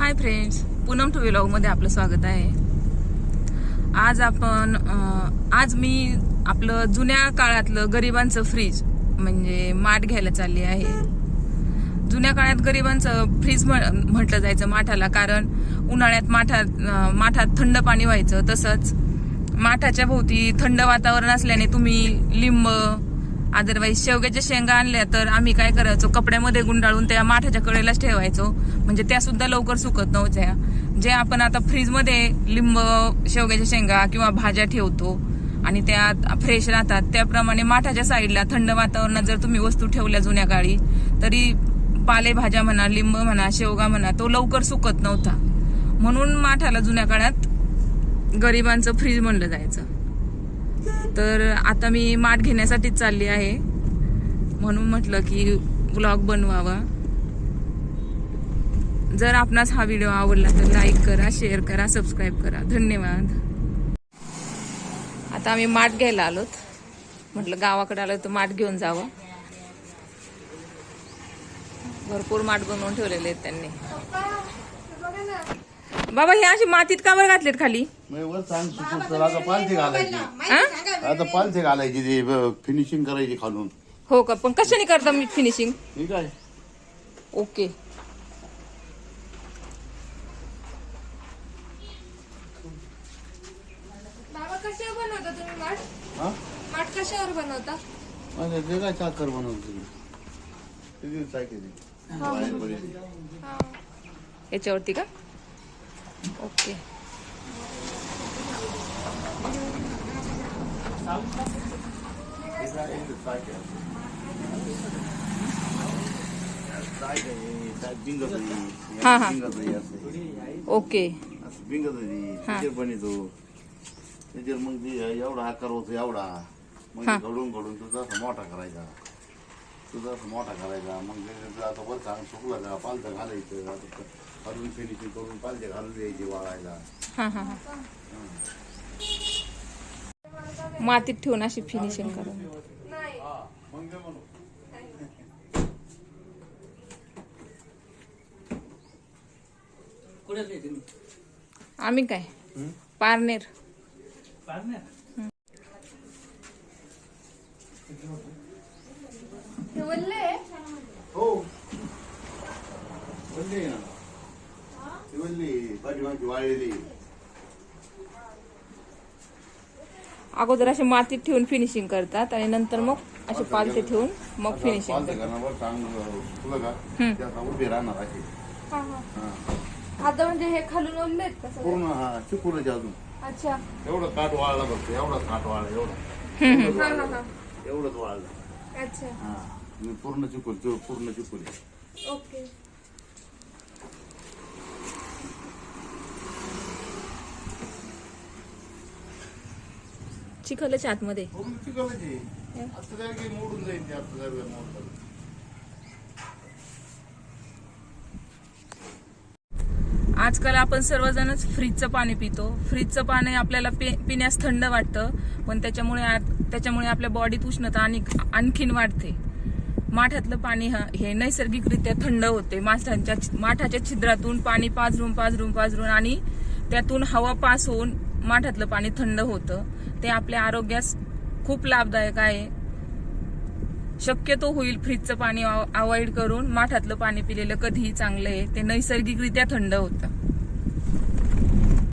High friends Poonam to व्लॉगमध्ये आपलं स्वागत आहे. आज आपण आज मी आपलं जुन्या काळातलं गरिबांचं फ्रीज म्हणजे माठ घ्यायला चालली आहे. जुन्या काळात गरिबांचं फ्रीज म्हटलं जायचं माठाला कारण उन्हाळ्यात माठात माठात थंड पाणी व्हायचं तसंच माठाच्या भोवती थंड वातावरण असल्याने तुम्ही लिंब अदरवाईज शेवग्याच्या शेंगा आणल्या तर आम्ही काय करायचो? कपड्यामध्ये गुंडाळून त्या माठाच्या कडेलाच ठेवायचो. म्हणजे त्या सुद्धा लवकर सुकत नव्हत्या. जे आपण आता फ्रीजमध्ये लिंब शेवग्याच्या शेंगा किंवा भाज्या ठेवतो आणि त्या फ्रेश राहतात त्याप्रमाणे माठाच्या साईडला थंड वातावरणात जर तुम्ही वस्तू ठेवल्या जुन्या काळी तरी पालेभाज्या म्हणा लिंब म्हणा शेवगा म्हणा तो लवकर सुकत नव्हता. म्हणून माठाला जुन्या काळात गरिबांचं फ्रीज म्हणलं जायचं. तर आता मी माठ घेण्यासाठीच चालली आहे. म्हणून म्हटलं की ब्लॉग बनवावा. जर आपणास हा व्हिडिओ आवडला तर लाईक करा शेअर करा सबस्क्राईब करा. धन्यवाद. आता आम्ही माठ घ्यायला आलोत. म्हटलं गावाकडे आलो तर माठ घेऊन जावं. भरपूर माठ बनवून ठेवलेले आहेत त्यांनी. बाबा हे अशी मातीत का बरं घातलेत खाली. मी वर सांग सुकून तर आता पालथी घालायची. हा? आता पालथी घालायची ती फिनिशिंग करायची खालून. हो का? पण कशाने करता मी फिनिशिंग ठीक आहे ओके. बाबा कशावर बनवता तुम्ही माठ? हा? माठ कशावर बनवता? म्हणजे ते काय चाकर बनवून तुम्ही किती चाकेली बाहेर पडेल. याच्यावरती का? ओके हे काय आहे ते चाक आहे. चाक आहे, चाक बिंगत आहे. हा, हा. बिंगत आहे असं. ओके असं बिंगत आहे ती. त्याच्यावर बनवतो त्याच्यावर मग ते एवढा आकार होतो एवढा मग हा. ते घडून घडून तुझा असा मोठा करायचा तुझा असं मोठा करायचा मग ते तुझं आता वर सांग सुकला का पालथं घालायचं अजून फिनिशिंग करून पालथे घालून द्यायची वाळायला हा हा हा मातीत ठेवून अशी फिनिशिंग करून आम्ही काय पारनेर हे वल्ले हो वल्ली आहे ना वाळलेली अगोदर अशी मातीत ठेवून फिनिशिंग करतात आणि नंतर मग असे पालथे ठेवून मग फिनिशिंग आता उभे राहणार असे हा हा. हा. आता म्हणजे हे खालून सगळे? पूर्ण हा चिकूनच अजून. अच्छा. एवढं काठ वाळला बघतो एवढा काठ वाळला एवढा. एवढंच हा हा वाळलं. हा. एवढंच वाळलं. अच्छा. हा. पूर्ण चिकूल पूर्ण चिकूल ओके. चिखलच्या आतमध्ये. आता मोडून जाईल ते आता मोडलं आजकाल आपण सर्वजणच फ्रीजचं पाणी पितो. फ्रीजचं पाणी आपल्याला पिण्यास थंड वाटतं पण त्याच्यामुळे त्याच्यामुळे आपल्या बॉडीत उष्णता आणि आणखीन वाढते. माठातलं पाणी ह- हे नैसर्गिकरित्या थंड होते. माठांच्या माठाच्या छिद्रातून पाणी पाझरून पाझरून पाझरून आणि त्यातून हवा पास होऊन माठातलं पाणी थंड होतं. ते आपल्या आरोग्यास खूप लाभदायक आहे. शक्यतो होईल फ्रीजचं पाणी अवॉइड करून माठातलं पाणी पिलेलं कधीही चांगलं आहे. ते नैसर्गिकरित्या थंड होतं.